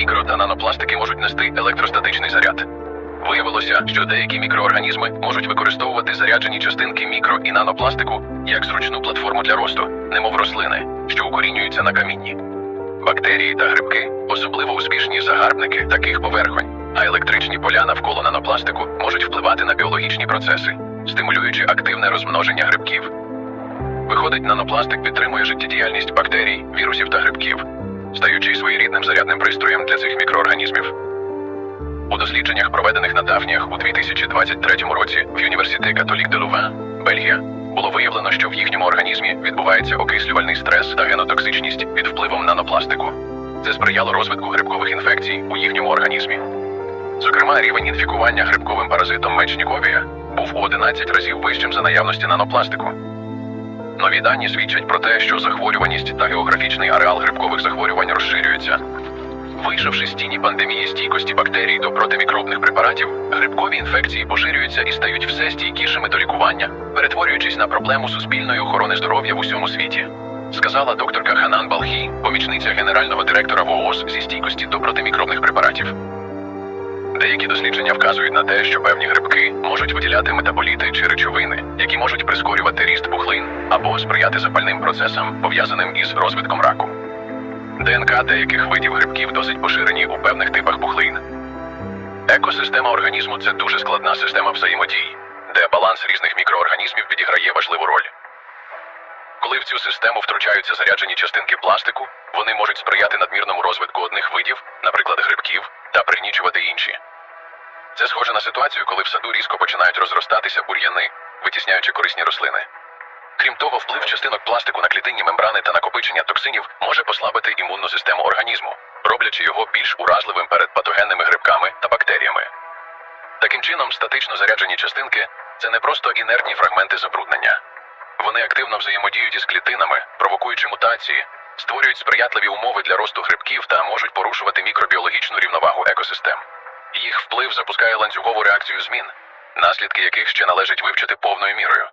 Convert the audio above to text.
мікро та нанопластики можуть нести електростатичний заряд. Виявилося, що деякі мікроорганізми можуть використовувати заряджені частинки мікро і нанопластику як зручну платформу для росту, немов рослини, що укорінюються на камінні. Бактерії та грибки особливо успішні загарбники таких поверхонь, а електричні поля навколо нанопластику можуть впливати на біологічні процеси, стимулюючи активне розмноження грибків. Виходить, нанопластик підтримує життєдіяльність бактерій, вірусів та грибків, стаючи своєрідним зарядним пристроєм для цих мікроорганізмів. У дослідженнях, проведених на Дафніях у 2023 році в університеті Католік де Лувен, Бельгія, було виявлено, що в їхньому організмі відбувається окислювальний стрес та генотоксичність під впливом нанопластику. Це сприяло розвитку грибкових інфекцій у їхньому організмі. Зокрема, рівень інфікування грибковим паразитом мечніковія був у 11 разів вищим за наявності нанопластику. Нові дані свідчать про те, що захворюваність та географічний ареал грибкових захворювань розширюються. Вийшовши з тіні пандемії стійкості бактерій до протимікробних препаратів, грибкові інфекції поширюються і стають все стійкішими до лікування, перетворюючись на проблему суспільної охорони здоров'я в усьому світі. Сказала докторка Ханан Балхі, помічниця генерального директора ВООЗ зі стійкості до протимікробних препаратів. Деякі дослідження вказують на те, що певні грибки можуть виділяти метаболіти чи речовини, які можуть прискорювати ріст пухлин або сприяти запальним процесам, пов'язаним із розвитком раку. ДНК деяких видів грибків досить поширені у певних типах пухлин. Екосистема організму це дуже складна система взаємодії, де баланс різних мікроорганізмів відіграє важливу роль. Коли в цю систему втручаються заряджені частинки пластику, вони можуть сприяти надмірному розвитку одних видів, та інші. Це схоже на ситуацію, коли в саду різко починають розростатися бур'яни, витісняючи корисні рослини. Крім того, вплив частинок пластику на клітинні мембрани та накопичення токсинів може послабити імунну систему організму, роблячи його більш уразливим перед патогенними грибками та бактеріями. Таким чином, статично заряджені частинки це не просто інертні фрагменти забруднення. Вони активно взаємодіють із клітинами, провокуючи мутації, створюють сприятливі умови для росту грибків та можуть порушувати мікробіологічну рівновагу екосистем. Їх вплив запускає ланцюгову реакцію змін, наслідки яких ще належить вивчити повною мірою.